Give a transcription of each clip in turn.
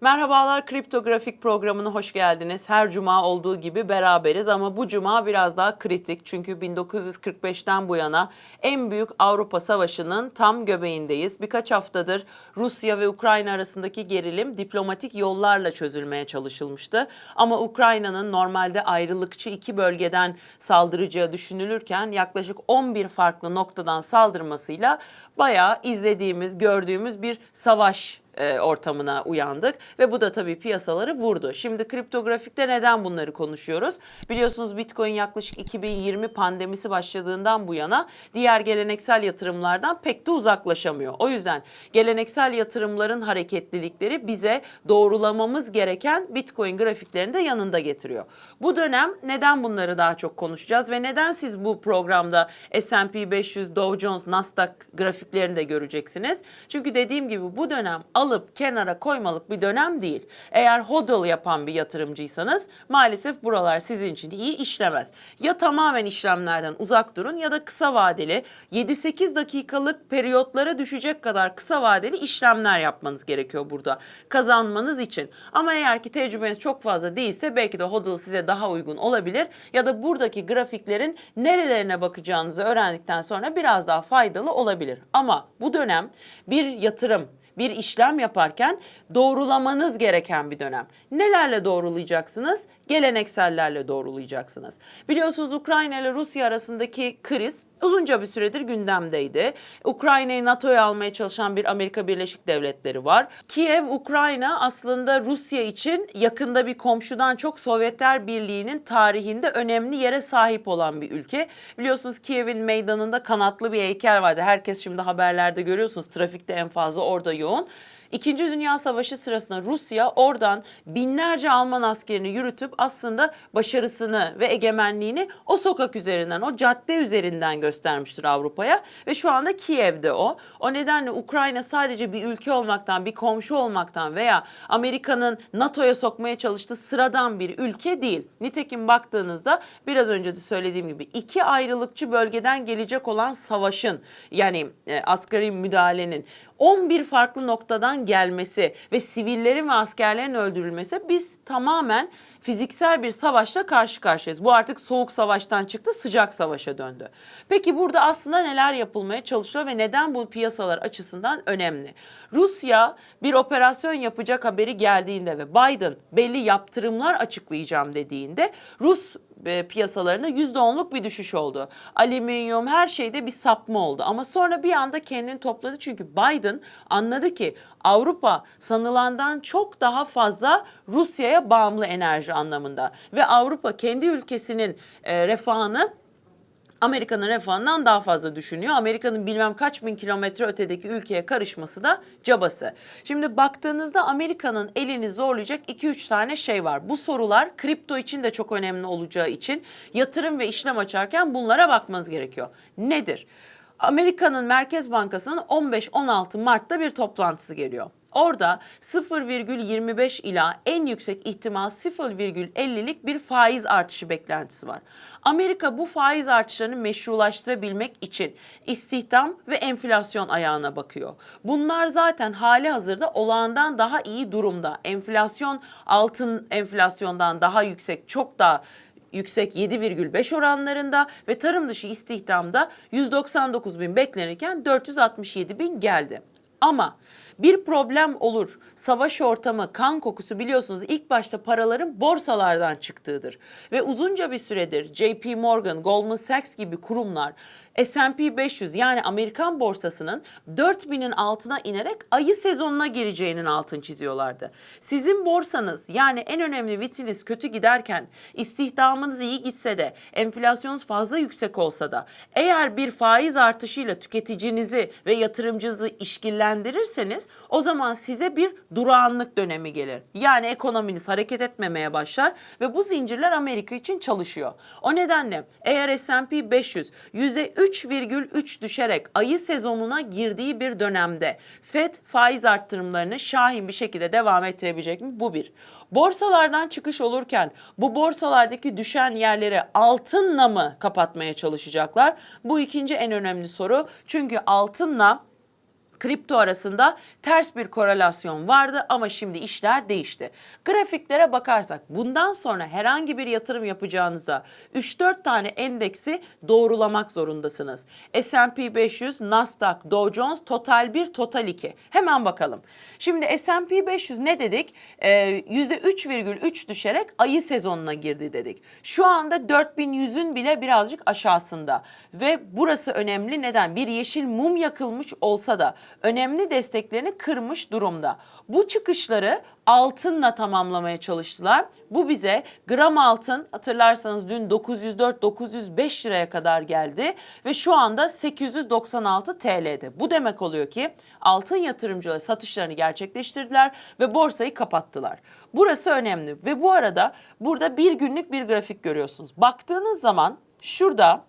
Merhabalar Kriptografik programına hoş geldiniz. Her cuma olduğu gibi beraberiz ama bu cuma biraz daha kritik. Çünkü 1945'ten bu yana en büyük Avrupa Savaşı'nın tam göbeğindeyiz. Birkaç haftadır Rusya ve Ukrayna arasındaki gerilim diplomatik yollarla çözülmeye çalışılmıştı. Ama Ukrayna'nın normalde ayrılıkçı iki bölgeden saldıracağı düşünülürken yaklaşık 11 farklı noktadan saldırmasıyla bayağı izlediğimiz, gördüğümüz bir savaş e, ortamına uyandık ve bu da tabii piyasaları vurdu. Şimdi kriptografikte neden bunları konuşuyoruz? Biliyorsunuz Bitcoin yaklaşık 2020 pandemisi başladığından bu yana diğer geleneksel yatırımlardan pek de uzaklaşamıyor. O yüzden geleneksel yatırımların hareketlilikleri bize doğrulamamız gereken Bitcoin grafiklerini de yanında getiriyor. Bu dönem neden bunları daha çok konuşacağız ve neden siz bu programda S&P 500, Dow Jones, Nasdaq grafiklerini de göreceksiniz? Çünkü dediğim gibi bu dönem alıp kenara koymalık bir dönem değil. Eğer hodl yapan bir yatırımcıysanız maalesef buralar sizin için iyi işlemez. Ya tamamen işlemlerden uzak durun ya da kısa vadeli 7-8 dakikalık periyotlara düşecek kadar kısa vadeli işlemler yapmanız gerekiyor burada kazanmanız için. Ama eğer ki tecrübeniz çok fazla değilse belki de hodl size daha uygun olabilir ya da buradaki grafiklerin nerelerine bakacağınızı öğrendikten sonra biraz daha faydalı olabilir. Ama bu dönem bir yatırım bir işlem yaparken doğrulamanız gereken bir dönem. Nelerle doğrulayacaksınız? Geleneksellerle doğrulayacaksınız. Biliyorsunuz Ukrayna ile Rusya arasındaki kriz uzunca bir süredir gündemdeydi. Ukrayna'yı NATO'ya almaya çalışan bir Amerika Birleşik Devletleri var. Kiev, Ukrayna aslında Rusya için yakında bir komşudan çok Sovyetler Birliği'nin tarihinde önemli yere sahip olan bir ülke. Biliyorsunuz Kiev'in meydanında kanatlı bir heykel vardı. Herkes şimdi haberlerde görüyorsunuz. Trafikte en fazla orada yoğun. İkinci Dünya Savaşı sırasında Rusya oradan binlerce Alman askerini yürütüp aslında başarısını ve egemenliğini o sokak üzerinden, o cadde üzerinden göstermiştir Avrupa'ya ve şu anda Kiev'de o. O nedenle Ukrayna sadece bir ülke olmaktan, bir komşu olmaktan veya Amerika'nın NATO'ya sokmaya çalıştığı sıradan bir ülke değil. Nitekim baktığınızda biraz önce de söylediğim gibi iki ayrılıkçı bölgeden gelecek olan savaşın yani e, asgari müdahalenin 11 farklı noktadan gelmesi ve sivillerin ve askerlerin öldürülmesi biz tamamen fiziksel bir savaşla karşı karşıyayız. Bu artık soğuk savaştan çıktı, sıcak savaşa döndü. Peki burada aslında neler yapılmaya çalışıyor ve neden bu piyasalar açısından önemli? Rusya bir operasyon yapacak haberi geldiğinde ve Biden belli yaptırımlar açıklayacağım dediğinde Rus e, piyasalarında %10'luk bir düşüş oldu. Alüminyum her şeyde bir sapma oldu. Ama sonra bir anda kendini topladı çünkü Biden anladı ki Avrupa sanılandan çok daha fazla Rusya'ya bağımlı enerji anlamında ve Avrupa kendi ülkesinin e, refahını Amerika'nın refahından daha fazla düşünüyor. Amerika'nın bilmem kaç bin kilometre ötedeki ülkeye karışması da cabası. Şimdi baktığınızda Amerika'nın elini zorlayacak 2-3 tane şey var. Bu sorular kripto için de çok önemli olacağı için yatırım ve işlem açarken bunlara bakmanız gerekiyor. Nedir? Amerika'nın Merkez Bankası'nın 15-16 Mart'ta bir toplantısı geliyor. Orada 0,25 ila en yüksek ihtimal 0,50'lik bir faiz artışı beklentisi var. Amerika bu faiz artışlarını meşrulaştırabilmek için istihdam ve enflasyon ayağına bakıyor. Bunlar zaten hali hazırda olağandan daha iyi durumda. Enflasyon altın enflasyondan daha yüksek, çok daha yüksek 7,5 oranlarında ve tarım dışı istihdamda 199 bin beklenirken 467 bin geldi. Ama bir problem olur. Savaş ortamı, kan kokusu biliyorsunuz ilk başta paraların borsalardan çıktığıdır. Ve uzunca bir süredir JP Morgan, Goldman Sachs gibi kurumlar S&P 500 yani Amerikan borsasının 4000'in altına inerek ayı sezonuna gireceğinin altını çiziyorlardı. Sizin borsanız yani en önemli vitriniz kötü giderken istihdamınız iyi gitse de enflasyonunuz fazla yüksek olsa da eğer bir faiz artışıyla tüketicinizi ve yatırımcınızı işkillendirirseniz o zaman size bir durağanlık dönemi gelir. Yani ekonominiz hareket etmemeye başlar ve bu zincirler Amerika için çalışıyor. O nedenle eğer S&P 500 %3,3 düşerek ayı sezonuna girdiği bir dönemde FED faiz arttırımlarını şahin bir şekilde devam ettirebilecek mi? Bu bir. Borsalardan çıkış olurken bu borsalardaki düşen yerleri altınla mı kapatmaya çalışacaklar? Bu ikinci en önemli soru. Çünkü altınla kripto arasında ters bir korelasyon vardı ama şimdi işler değişti. Grafiklere bakarsak bundan sonra herhangi bir yatırım yapacağınızda 3-4 tane endeksi doğrulamak zorundasınız. S&P 500, Nasdaq, Dow Jones, Total 1, Total 2. Hemen bakalım. Şimdi S&P 500 ne dedik? Ee, %3,3 düşerek ayı sezonuna girdi dedik. Şu anda 4100'ün bile birazcık aşağısında ve burası önemli neden? Bir yeşil mum yakılmış olsa da önemli desteklerini kırmış durumda. Bu çıkışları altınla tamamlamaya çalıştılar. Bu bize gram altın hatırlarsanız dün 904-905 liraya kadar geldi ve şu anda 896 TL'de. Bu demek oluyor ki altın yatırımcıları satışlarını gerçekleştirdiler ve borsayı kapattılar. Burası önemli ve bu arada burada bir günlük bir grafik görüyorsunuz. Baktığınız zaman şurada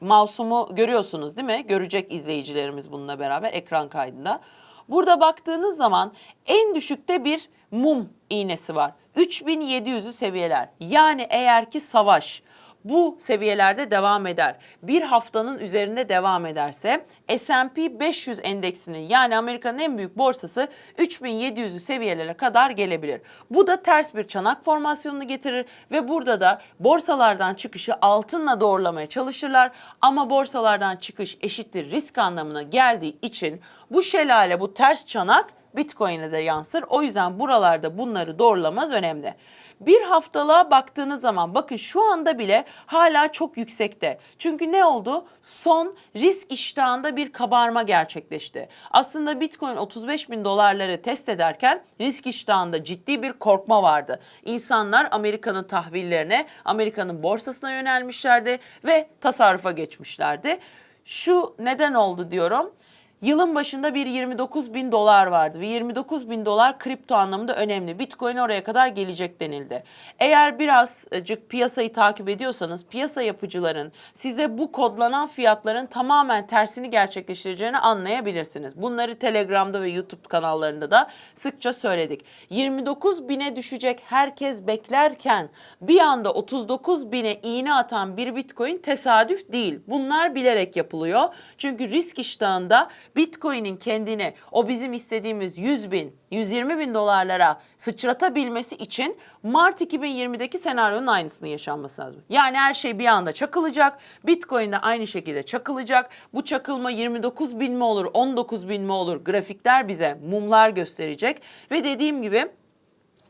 mouse'umu görüyorsunuz değil mi? Görecek izleyicilerimiz bununla beraber ekran kaydında. Burada baktığınız zaman en düşükte bir mum iğnesi var. 3700'ü seviyeler. Yani eğer ki savaş bu seviyelerde devam eder. Bir haftanın üzerinde devam ederse S&P 500 endeksinin yani Amerika'nın en büyük borsası 3700'ü seviyelere kadar gelebilir. Bu da ters bir çanak formasyonunu getirir ve burada da borsalardan çıkışı altınla doğrulamaya çalışırlar. Ama borsalardan çıkış eşittir risk anlamına geldiği için bu şelale bu ters çanak Bitcoin'e de yansır. O yüzden buralarda bunları doğrulamaz önemli. Bir haftalığa baktığınız zaman bakın şu anda bile hala çok yüksekte. Çünkü ne oldu? Son risk iştahında bir kabarma gerçekleşti. Aslında Bitcoin 35 bin dolarları test ederken risk iştahında ciddi bir korkma vardı. İnsanlar Amerika'nın tahvillerine, Amerika'nın borsasına yönelmişlerdi ve tasarrufa geçmişlerdi. Şu neden oldu diyorum. Yılın başında bir 29 bin dolar vardı ve 29 bin dolar kripto anlamında önemli. Bitcoin oraya kadar gelecek denildi. Eğer birazcık piyasayı takip ediyorsanız piyasa yapıcıların size bu kodlanan fiyatların tamamen tersini gerçekleştireceğini anlayabilirsiniz. Bunları Telegram'da ve YouTube kanallarında da sıkça söyledik. 29 bine düşecek herkes beklerken bir anda 39 bine iğne atan bir Bitcoin tesadüf değil. Bunlar bilerek yapılıyor. Çünkü risk iştahında Bitcoin'in kendini o bizim istediğimiz 100 bin, 120 bin dolarlara sıçratabilmesi için Mart 2020'deki senaryonun aynısını yaşanması lazım. Yani her şey bir anda çakılacak. Bitcoin de aynı şekilde çakılacak. Bu çakılma 29 bin mi olur, 19 bin mi olur? Grafikler bize mumlar gösterecek. Ve dediğim gibi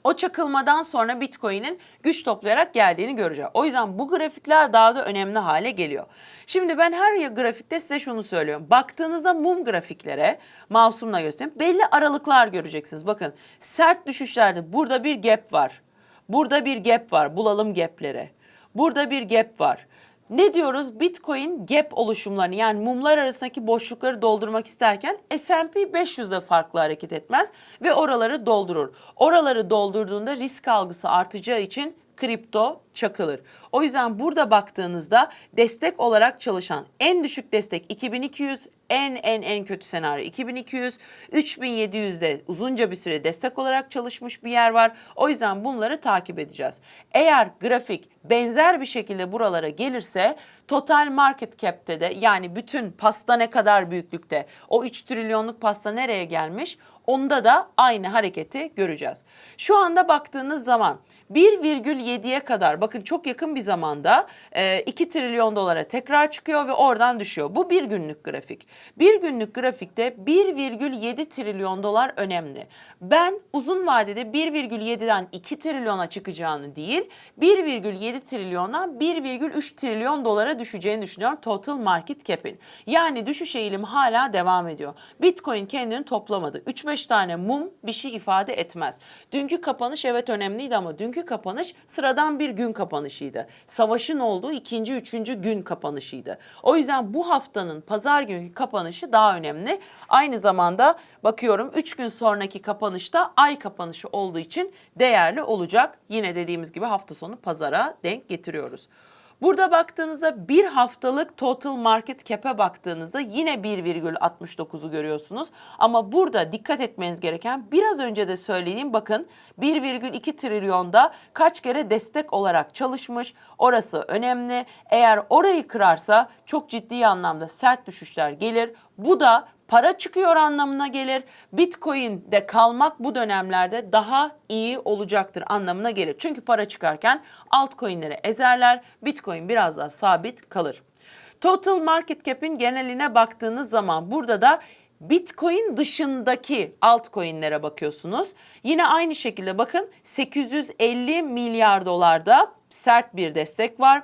o çakılmadan sonra Bitcoin'in güç toplayarak geldiğini göreceğiz. O yüzden bu grafikler daha da önemli hale geliyor. Şimdi ben her grafikte size şunu söylüyorum. Baktığınızda mum grafiklere mouse'umla göstereyim. Belli aralıklar göreceksiniz. Bakın sert düşüşlerde burada bir gap var. Burada bir gap var. Bulalım gapleri. Burada bir gap var. Ne diyoruz? Bitcoin gap oluşumlarını yani mumlar arasındaki boşlukları doldurmak isterken S&P 500'de farklı hareket etmez ve oraları doldurur. Oraları doldurduğunda risk algısı artacağı için kripto çakılır. O yüzden burada baktığınızda destek olarak çalışan en düşük destek 2200, en en en kötü senaryo 2200, 3700'de uzunca bir süre destek olarak çalışmış bir yer var. O yüzden bunları takip edeceğiz. Eğer grafik benzer bir şekilde buralara gelirse total market cap'te de yani bütün pasta ne kadar büyüklükte o 3 trilyonluk pasta nereye gelmiş onda da aynı hareketi göreceğiz. Şu anda baktığınız zaman 1,7'ye kadar bakın çok yakın bir zamanda 2 trilyon dolara tekrar çıkıyor ve oradan düşüyor. Bu bir günlük grafik. Bir günlük grafikte 1,7 trilyon dolar önemli. Ben uzun vadede 1,7'den 2 trilyona çıkacağını değil 1,7 trilyondan 1,3 trilyon dolara düşeceğini düşünüyorum total market cap'in. Yani düşüş eğilimi hala devam ediyor. Bitcoin kendini toplamadı. 3-5 tane mum bir şey ifade etmez. Dünkü kapanış evet önemliydi ama dünkü kapanış sıradan bir gün kapanışıydı. Savaşın olduğu ikinci, üçüncü gün kapanışıydı. O yüzden bu haftanın pazar günkü kapanışı daha önemli. Aynı zamanda bakıyorum 3 gün sonraki kapanışta ay kapanışı olduğu için değerli olacak. Yine dediğimiz gibi hafta sonu pazara denk getiriyoruz. Burada baktığınızda bir haftalık total market cap'e baktığınızda yine 1,69'u görüyorsunuz. Ama burada dikkat etmeniz gereken biraz önce de söylediğim bakın 1,2 trilyonda kaç kere destek olarak çalışmış. Orası önemli. Eğer orayı kırarsa çok ciddi anlamda sert düşüşler gelir. Bu da para çıkıyor anlamına gelir. Bitcoin'de kalmak bu dönemlerde daha iyi olacaktır anlamına gelir. Çünkü para çıkarken altcoin'leri ezerler. Bitcoin biraz daha sabit kalır. Total market cap'in geneline baktığınız zaman burada da Bitcoin dışındaki altcoin'lere bakıyorsunuz. Yine aynı şekilde bakın 850 milyar dolarda sert bir destek var.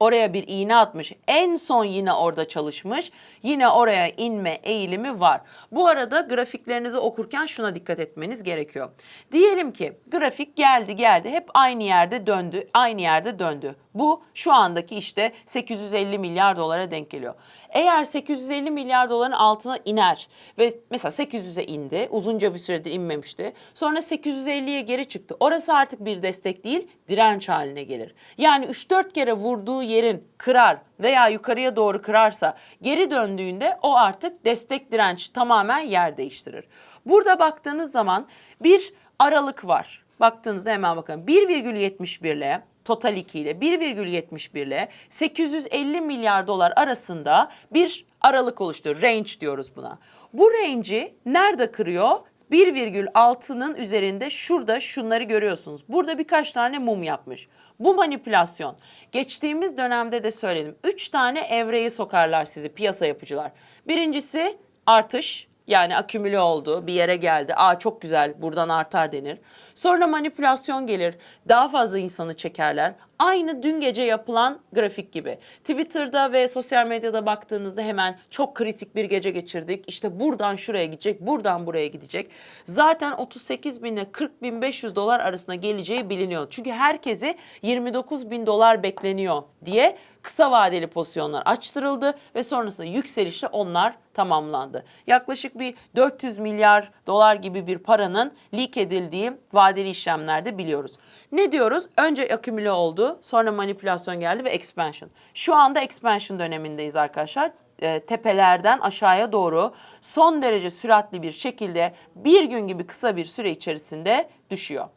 Oraya bir iğne atmış. En son yine orada çalışmış. Yine oraya inme eğilimi var. Bu arada grafiklerinizi okurken şuna dikkat etmeniz gerekiyor. Diyelim ki grafik geldi geldi hep aynı yerde döndü. Aynı yerde döndü. Bu şu andaki işte 850 milyar dolara denk geliyor. Eğer 850 milyar doların altına iner ve mesela 800'e indi. Uzunca bir süredir inmemişti. Sonra 850'ye geri çıktı. Orası artık bir destek değil, direnç haline gelir. Yani 3-4 kere vurduğu yerin kırar veya yukarıya doğru kırarsa geri döndüğünde o artık destek direnç tamamen yer değiştirir. Burada baktığınız zaman bir aralık var. Baktığınızda hemen bakın 1,71 ile Total 2 ile 1,71 ile 850 milyar dolar arasında bir aralık oluşturuyor. Range diyoruz buna. Bu range'i nerede kırıyor? 1,6'nın üzerinde şurada şunları görüyorsunuz. Burada birkaç tane mum yapmış. Bu manipülasyon. Geçtiğimiz dönemde de söyledim. 3 tane evreyi sokarlar sizi piyasa yapıcılar. Birincisi artış. Yani akümüle oldu, bir yere geldi. Aa çok güzel, buradan artar denir. Sonra manipülasyon gelir. Daha fazla insanı çekerler. Aynı dün gece yapılan grafik gibi. Twitter'da ve sosyal medyada baktığınızda hemen çok kritik bir gece geçirdik. İşte buradan şuraya gidecek, buradan buraya gidecek. Zaten 38 bin ile 40 bin 500 dolar arasında geleceği biliniyor. Çünkü herkesi 29 bin dolar bekleniyor diye kısa vadeli pozisyonlar açtırıldı ve sonrasında yükselişle onlar tamamlandı. Yaklaşık bir 400 milyar dolar gibi bir paranın leak edildiği vadeli işlemlerde biliyoruz. Ne diyoruz? Önce akümüle oldu, sonra manipülasyon geldi ve expansion. Şu anda expansion dönemindeyiz arkadaşlar. E, tepelerden aşağıya doğru son derece süratli bir şekilde bir gün gibi kısa bir süre içerisinde düşüyor.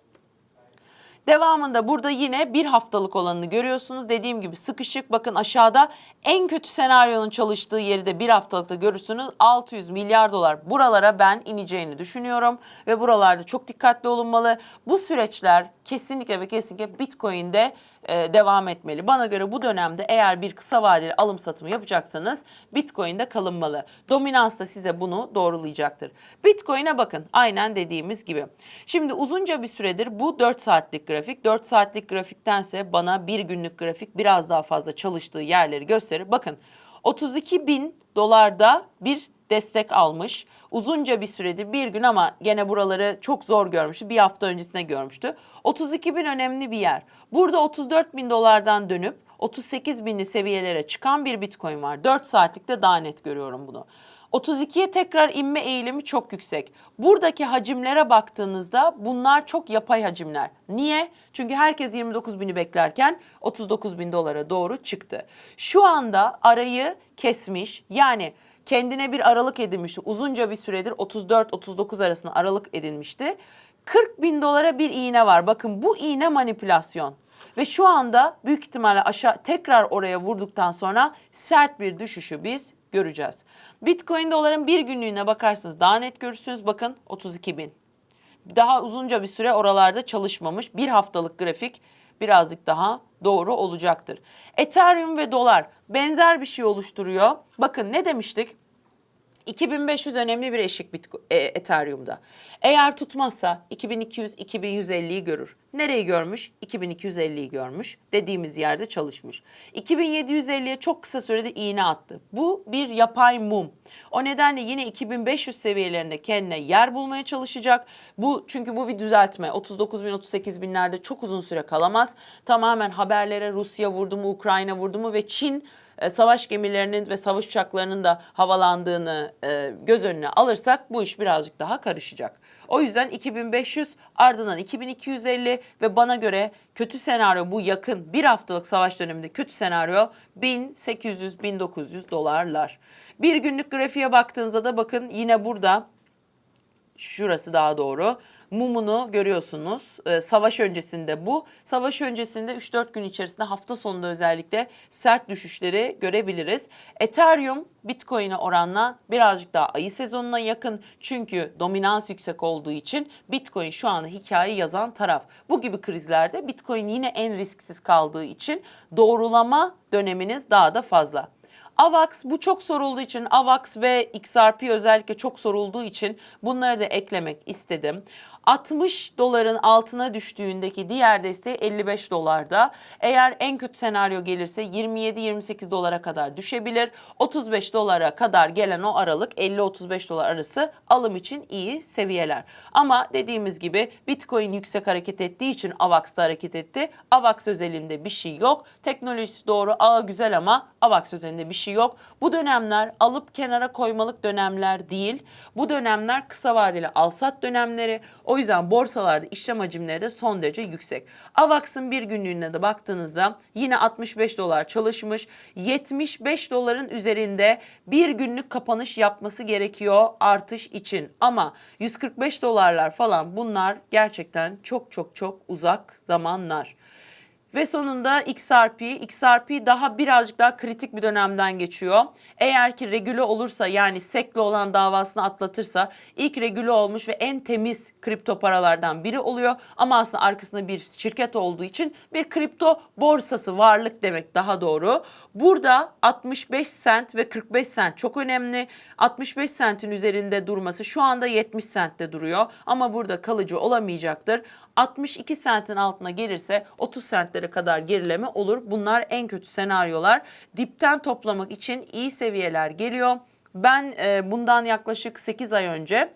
Devamında burada yine bir haftalık olanını görüyorsunuz. Dediğim gibi sıkışık. Bakın aşağıda en kötü senaryonun çalıştığı yeri de bir haftalıkta görürsünüz. 600 milyar dolar buralara ben ineceğini düşünüyorum. Ve buralarda çok dikkatli olunmalı. Bu süreçler kesinlikle ve kesinlikle Bitcoin'de e, devam etmeli. Bana göre bu dönemde eğer bir kısa vadeli alım satımı yapacaksanız Bitcoin'de kalınmalı. Dominans da size bunu doğrulayacaktır. Bitcoin'e bakın aynen dediğimiz gibi. Şimdi uzunca bir süredir bu 4 saatlik grafik. 4 saatlik grafiktense bana bir günlük grafik biraz daha fazla çalıştığı yerleri gösterir. Bakın 32 bin dolarda bir destek almış. Uzunca bir süredir bir gün ama gene buraları çok zor görmüştü. Bir hafta öncesine görmüştü. 32 bin önemli bir yer. Burada 34 bin dolardan dönüp 38 binli seviyelere çıkan bir bitcoin var. 4 saatlikte daha net görüyorum bunu. 32'ye tekrar inme eğilimi çok yüksek. Buradaki hacimlere baktığınızda bunlar çok yapay hacimler. Niye? Çünkü herkes 29 bini beklerken 39 bin dolara doğru çıktı. Şu anda arayı kesmiş yani kendine bir aralık edinmişti. Uzunca bir süredir 34-39 arasında aralık edinmişti. 40 bin dolara bir iğne var. Bakın bu iğne manipülasyon. Ve şu anda büyük ihtimalle aşağı tekrar oraya vurduktan sonra sert bir düşüşü biz göreceğiz. Bitcoin doların bir günlüğüne bakarsınız daha net görürsünüz. Bakın 32 bin. Daha uzunca bir süre oralarda çalışmamış. Bir haftalık grafik birazcık daha doğru olacaktır. Ethereum ve dolar benzer bir şey oluşturuyor. Bakın ne demiştik? 2500 önemli bir eşik Bitcoin, e, Ethereum'da. Eğer tutmazsa 2200 2150'yi görür. Nereyi görmüş? 2250'yi görmüş. Dediğimiz yerde çalışmış. 2750'ye çok kısa sürede iğne attı. Bu bir yapay mum. O nedenle yine 2500 seviyelerinde kendine yer bulmaya çalışacak. Bu çünkü bu bir düzeltme. 39 bin 38 binlerde çok uzun süre kalamaz. Tamamen haberlere Rusya vurdu mu, Ukrayna vurdu mu ve Çin e, savaş gemilerinin ve savaş uçaklarının da havalandığını e, göz önüne alırsak bu iş birazcık daha karışacak. O yüzden 2500 ardından 2250 ve bana göre kötü senaryo bu yakın bir haftalık savaş döneminde kötü senaryo 1800-1900 dolarlar. Bir günlük grafiğe baktığınızda da bakın yine burada şurası daha doğru. Mumunu görüyorsunuz. Ee, savaş öncesinde bu. Savaş öncesinde 3-4 gün içerisinde hafta sonunda özellikle sert düşüşleri görebiliriz. Ethereum Bitcoin'e oranla birazcık daha ayı sezonuna yakın. Çünkü dominans yüksek olduğu için Bitcoin şu anda hikaye yazan taraf. Bu gibi krizlerde Bitcoin yine en risksiz kaldığı için doğrulama döneminiz daha da fazla. AVAX bu çok sorulduğu için AVAX ve XRP özellikle çok sorulduğu için bunları da eklemek istedim. 60 doların altına düştüğündeki diğer desteği 55 dolarda. Eğer en kötü senaryo gelirse 27-28 dolara kadar düşebilir. 35 dolara kadar gelen o aralık 50-35 dolar arası alım için iyi seviyeler. Ama dediğimiz gibi Bitcoin yüksek hareket ettiği için AVAX da hareket etti. AVAX özelinde bir şey yok. Teknolojisi doğru, ağı güzel ama AVAX özelinde bir şey yok. Bu dönemler alıp kenara koymalık dönemler değil. Bu dönemler kısa vadeli alsat dönemleri. Yüzden borsalarda işlem hacimleri de son derece yüksek. AVAX'ın bir günlüğüne de baktığınızda yine 65 dolar çalışmış. 75 doların üzerinde bir günlük kapanış yapması gerekiyor artış için. Ama 145 dolarlar falan bunlar gerçekten çok çok çok uzak zamanlar. Ve sonunda XRP, XRP daha birazcık daha kritik bir dönemden geçiyor. Eğer ki regüle olursa yani SEC'le olan davasını atlatırsa ilk regüle olmuş ve en temiz kripto paralardan biri oluyor. Ama aslında arkasında bir şirket olduğu için bir kripto borsası varlık demek daha doğru. Burada 65 sent ve 45 sent çok önemli. 65 sentin üzerinde durması şu anda 70 sentte duruyor ama burada kalıcı olamayacaktır. 62 sentin altına gelirse 30 sentlere kadar gerileme olur. Bunlar en kötü senaryolar. Dipten toplamak için iyi seviyeler geliyor. Ben e, bundan yaklaşık 8 ay önce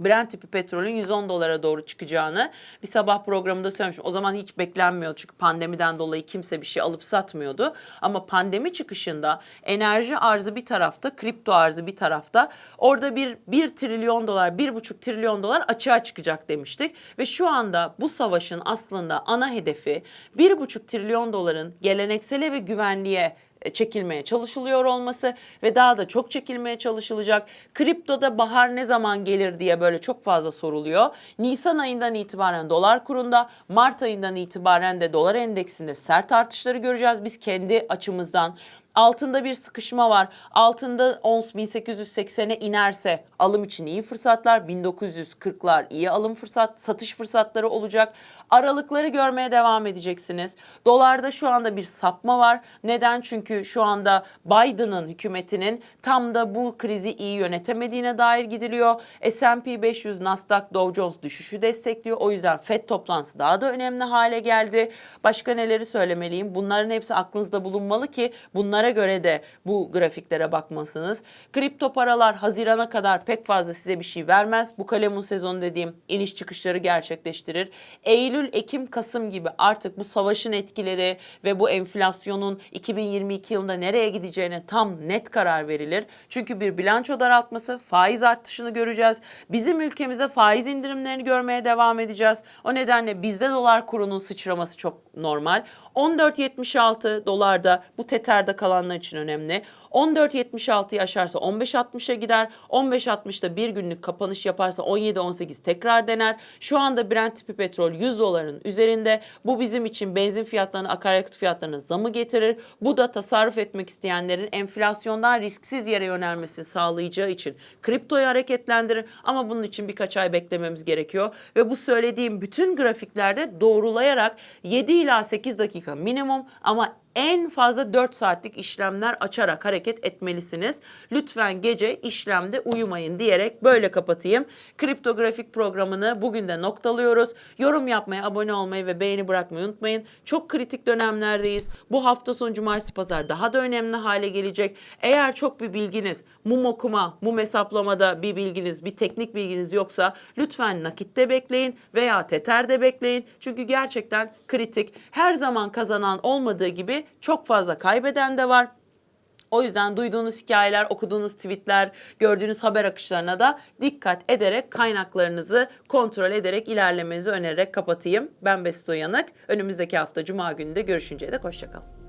Brent tipi petrolün 110 dolara doğru çıkacağını bir sabah programında söylemiştim. O zaman hiç beklenmiyordu çünkü pandemiden dolayı kimse bir şey alıp satmıyordu. Ama pandemi çıkışında enerji arzı bir tarafta, kripto arzı bir tarafta. Orada bir 1 trilyon dolar, 1,5 trilyon dolar açığa çıkacak demiştik. Ve şu anda bu savaşın aslında ana hedefi 1,5 trilyon doların geleneksele ve güvenliğe çekilmeye çalışılıyor olması ve daha da çok çekilmeye çalışılacak. Kriptoda bahar ne zaman gelir diye böyle çok fazla soruluyor. Nisan ayından itibaren dolar kurunda, Mart ayından itibaren de dolar endeksinde sert artışları göreceğiz. Biz kendi açımızdan Altında bir sıkışma var. Altında ons 1880'e inerse alım için iyi fırsatlar. 1940'lar iyi alım fırsat, satış fırsatları olacak. Aralıkları görmeye devam edeceksiniz. Dolarda şu anda bir sapma var. Neden? Çünkü şu anda Biden'ın hükümetinin tam da bu krizi iyi yönetemediğine dair gidiliyor. S&P 500, Nasdaq, Dow Jones düşüşü destekliyor. O yüzden FED toplantısı daha da önemli hale geldi. Başka neleri söylemeliyim? Bunların hepsi aklınızda bulunmalı ki bunlara göre de bu grafiklere bakmasınız. Kripto paralar Haziran'a kadar pek fazla size bir şey vermez. Bu kalemun sezonu dediğim iniş çıkışları gerçekleştirir. Eylül, Ekim, Kasım gibi artık bu savaşın etkileri ve bu enflasyonun 2022 yılında nereye gideceğine tam net karar verilir. Çünkü bir bilanço daraltması, faiz artışını göreceğiz. Bizim ülkemize faiz indirimlerini görmeye devam edeceğiz. O nedenle bizde dolar kurunun sıçraması çok normal. 14.76 dolarda bu teterde kalanlar için önemli. 14.76'yı aşarsa 15.60'a gider. 15.60'da bir günlük kapanış yaparsa 17.18 tekrar dener. Şu anda Brent tipi petrol 100 doların üzerinde. Bu bizim için benzin fiyatlarını, akaryakıt fiyatlarına zamı getirir. Bu da tasarruf etmek isteyenlerin enflasyondan risksiz yere yönelmesini sağlayacağı için kriptoyu hareketlendirir. Ama bunun için birkaç ay beklememiz gerekiyor. Ve bu söylediğim bütün grafiklerde doğrulayarak 7 ila 8 dakika minimum ama en fazla 4 saatlik işlemler açarak hareket etmelisiniz. Lütfen gece işlemde uyumayın diyerek böyle kapatayım. Kriptografik programını bugün de noktalıyoruz. Yorum yapmayı, abone olmayı ve beğeni bırakmayı unutmayın. Çok kritik dönemlerdeyiz. Bu hafta sonu cumartesi pazar daha da önemli hale gelecek. Eğer çok bir bilginiz, mum okuma, mum hesaplamada bir bilginiz, bir teknik bilginiz yoksa lütfen nakitte bekleyin veya teterde bekleyin. Çünkü gerçekten kritik. Her zaman kazanan olmadığı çok fazla kaybeden de var. O yüzden duyduğunuz hikayeler, okuduğunuz tweetler, gördüğünüz haber akışlarına da dikkat ederek kaynaklarınızı kontrol ederek ilerlemenizi önererek kapatayım. Ben Besto Yanık. Önümüzdeki hafta Cuma günü de görüşünceye dek hoşçakalın.